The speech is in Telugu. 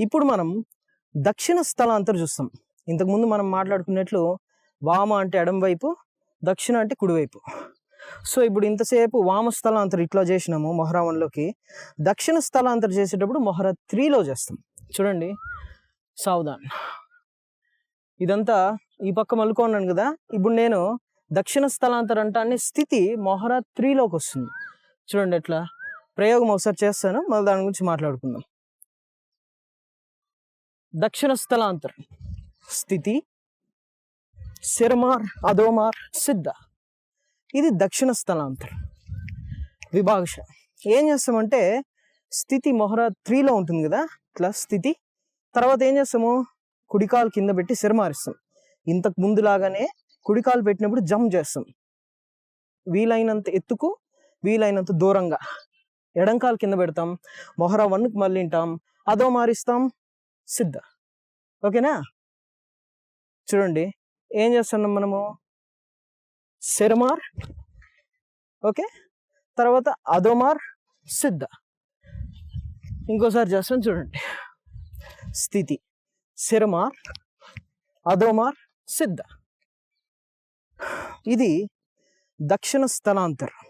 ఇప్పుడు మనం దక్షిణ స్థలాంతర చూస్తాం. ఇంతకుముందు మనం మాట్లాడుకున్నట్లు వామ అంటే ఎడం వైపు దక్షిణ అంటే కుడివైపు సో ఇప్పుడు ఇంతసేపు వామ స్థలాంతరం ఇట్లా చేసినాము మొహరా వన్లోకి దక్షిణ స్థలాంతరం చేసేటప్పుడు మొహరా త్రీలో చేస్తాం. చూడండి. సావధాన్. ఇదంతా ఈ పక్క మలుకోన్నాను కదా. ఇప్పుడు నేను దక్షిణ స్థలాంతరం అంటాన్ని స్థితి మొహరా త్రీలోకి వస్తుంది. చూడండి ఎట్లా. ప్రయోగం ఒకసారి చేస్తాను. మళ్ళీ దాని గురించి మాట్లాడుకుందాం. దక్షిణ స్థలాంతరం. స్థితి? సిరమార్ అదోమార్ సిద్ధ. ఇది దక్షిణ స్థలాంతరం. విభాగశ. ఏం చేస్తామంటే స్థితి మొహర త్రీలో ఉంటుంది కదా ప్లస్ స్థితి. తర్వాత ఏం చేస్తాము? కుడికాలు కింద పెట్టి సిరమారిస్తాం ఇంతకు ముందులాగానే కుడికాలు పెట్టినప్పుడు జంప్ చేస్తాం. వీలైనంత ఎత్తుకు వీలైనంత దూరంగా. ఎడంకాలు కింద పెడతాం. మొహరా వన్కి మళ్ళీ వింటాం అదో మారిస్తాం సిద్ధ. ఓకేనా? చూడండి ఏం చేస్తున్నాం మనము? సిరమార్ ఓకే? తర్వాత అదోమార్ సిద్ధ. ఇంకోసారి చేస్తాం చూడండి. స్థితి సిరమార్ అదోమార్ సిద్ధ. ఇది దక్షిణ స్థలాంతరం.